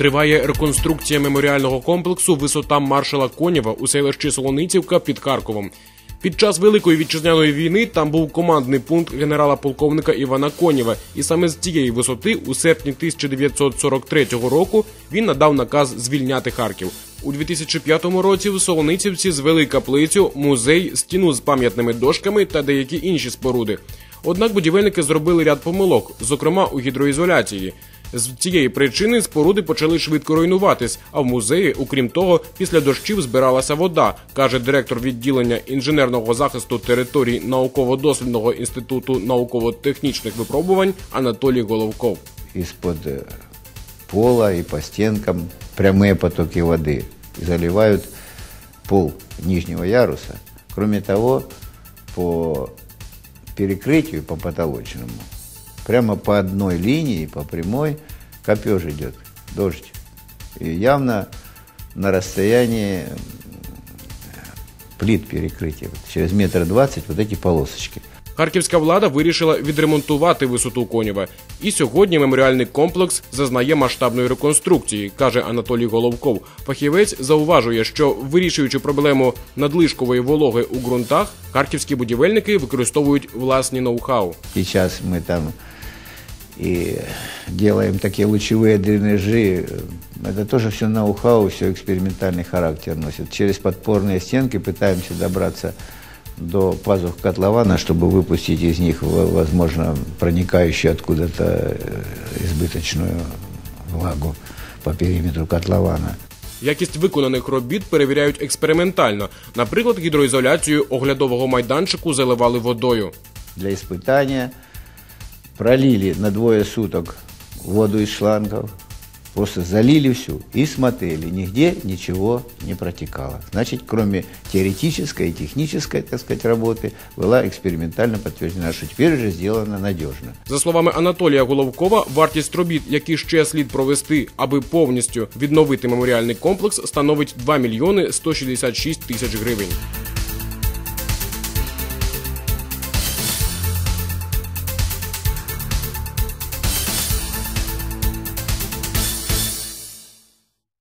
Триває реконструкція меморіального комплексу висота маршала Конєва у селищі Солоницівка під Харковом. Під час Великої вітчизняної війни там був командний пункт генерала полковника Івана Конєва, і саме з цієї висоти, у серпні 1943 року, він надав наказ звільняти Харків. У 2005 році в Солоницівці звели каплицю, музей, стіну з пам'ятними дошками та деякі інші споруди. Однак будівельники зробили ряд помилок, зокрема у гідроізоляції. З цієї причини споруди почали швидко руйнуватись, а в музеї, окрім того, після дощів збиралася вода, каже директор відділення інженерного захисту територій науково-дослідного інституту науково-технічних випробувань Анатолій Головков. из-под э, пола и по стенкам прямые потоки воды и заливают пол нижнего яруса. Кроме того, по перекрытию, по потолочному, прямо по одной линии, по прямой, копеж идет, дождь. И явно на расстоянии м, плит перекрытия, вот через метр двадцать вот эти полосочки. Харківська влада вирішила відремонтувати висоту Конєва. І сьогодні меморіальний комплекс зазнає масштабної реконструкції, каже Анатолій Головков. Фахівець зауважує, що вирішуючи проблему надлишкової вологи у ґрунтах, харківські будівельники використовують власні ноу-хау. Сейчас мы там и делаем такие лучевые дренажи. Это тоже все ноу-хау, все экспериментальный характер носит. Через подпорные стенки пытаемся добраться до пазух котлована, чтобы выпустить из них, в- возможно, проникающую откуда-то э, избыточную влагу по периметру котлована. Якість виконаних робіт перевіряють експериментально. Наприклад, гідроізоляцію оглядового майданчику заливали водою. для испытания, пролили на двое суток воду из шлангов, просто залили всю и смотрели, нигде ничего не протекало. Значит, кроме теоретической и технической, так сказать, работы, была экспериментально подтверждена, что теперь уже сделано надежно. За словами Анатолія Головкова, вартість робіт, які ще слід провести, аби повністю відновити меморіальний комплекс, становить 2 мільйони 166 тисяч гривень.